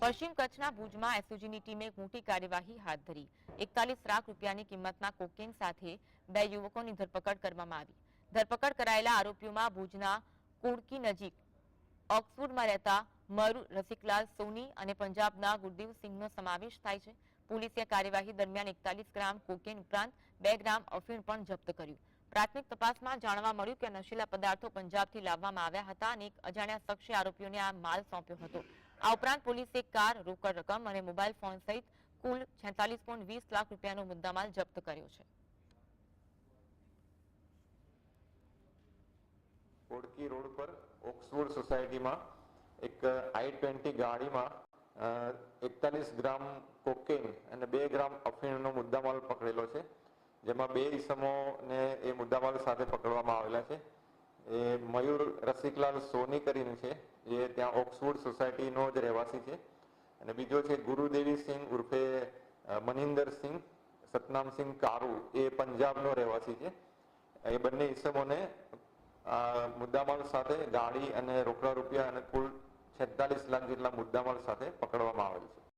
પશ્ચિમ કચ્છના ભુજમાં એસઓજીની ટીમે મોટી કાર્યવાહી હાથ ધરી. એકતાલીસ લાખ રૂપિયાની કિંમતના કોકેન સાથે બે યુવકોની ધરપકડ કરવામાં આવી. ધરપકડ કરાયેલા આરોપીઓમાં ભુજના કુડકી નજીક, ઓક્સફોર્ડમાં રહેતા મરુ રસિકલાલ સોની અને પંજાબના ગુરદીવસિંહનો સમાવેશ થાય છે. પોલીસે કાર્યવાહી દરમિયાન એકતાલીસ ગ્રામ કોકેન ઉપરાંત બે ગ્રામ અફીણ પણ જપ્ત કર્યું. પ્રાથમિક તપાસમાં જાણવા મળ્યું કે નશીલા પદાર્થો પંજાબથી લાવવામાં આવ્યા હતા અને એક અજાણ્યા શખ્સે આરોપીઓને આ માલ સોંપ્યો હતો. આ ઉપરાંત પોલીસે કાર, રોકડ રકમ અને મોબાઈલ ફોન સહિત કુલ છેતાલીસ લાખ રૂપિયાનો મુદ્દામાલ જપ્ત કર્યો છે. ઓડકી રોડ પર ઓક્સફોર્ડ સોસાયટીમાં એક આઈ ટ્વેન્ટી ગાડીમાં એકતાલીસ ગ્રામ કોકેન અને બે ગ્રામ અફીણનો મુદ્દામાલ પકડેલો છે, જેમાં બે ઈસમોને એ મુદ્દામાલ સાથે એ મયુર રસિકલાલ સોની કરીને છે, એ ત્યાં ઓક્સફોર્ડ સોસાયટીનો જ રહેવાસી છે. અને બીજો છે ગુરુદેવી સિંહ ઉર્ફે મનિંદર સિંહ સતનામસિંહ કારુ, એ પંજાબનો રહેવાસી છે. એ બંને ઇસમોને મુદ્દામાલ સાથે ગાડી અને રોકડા રૂપિયા અને કુલ છેતાલીસ લાખ જેટલા મુદ્દામાલ સાથે પકડવામાં આવેલ છે.